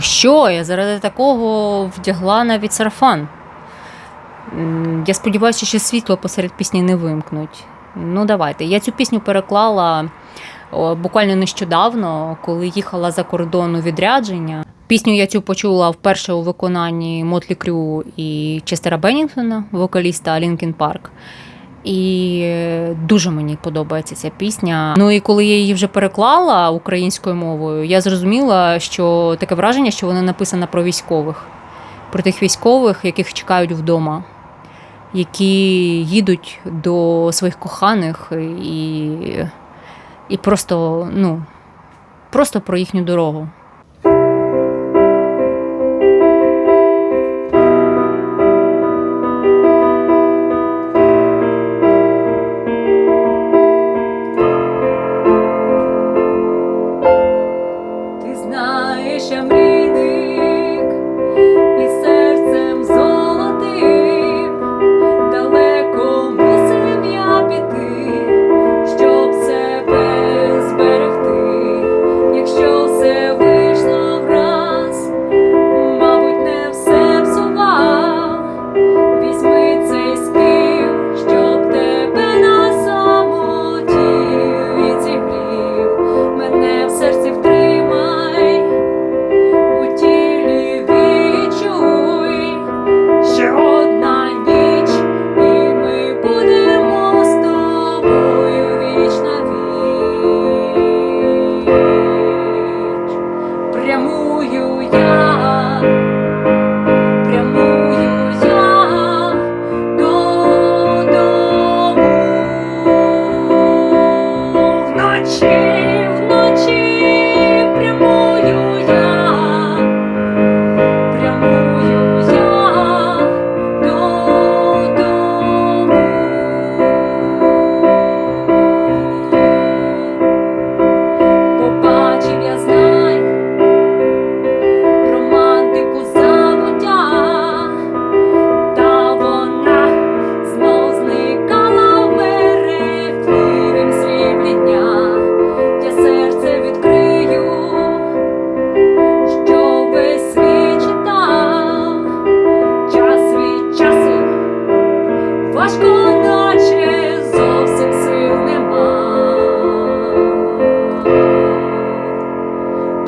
Що я заради такого вдягла навіть сарафан. Я сподіваюся, що світло посеред пісні не вимкнуть. Ну, давайте. Я цю пісню переклала буквально нещодавно, коли їхала за кордон у відрядження. Пісню я цю почула вперше у виконанні Мотлі Крю і Честера Беннінгтона, вокаліста Лінкін Парк. І дуже мені подобається ця пісня. Ну і коли я її вже переклала українською мовою, я зрозуміла, що таке враження, що вона написана про військових, про тих військових, яких чекають вдома, які їдуть до своїх коханих і, і просто, ну, просто про їхню дорогу.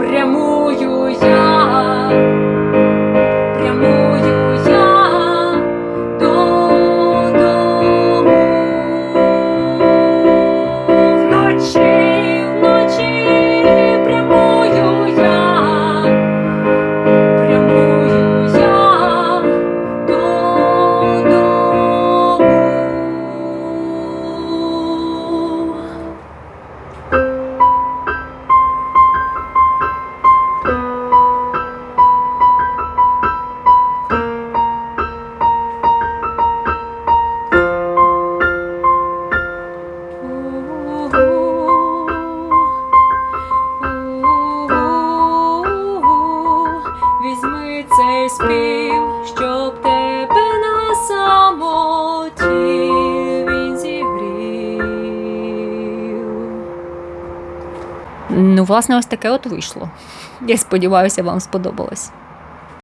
Прямую я, Ну, власне, ось таке от вийшло. Я сподіваюся, вам сподобалось.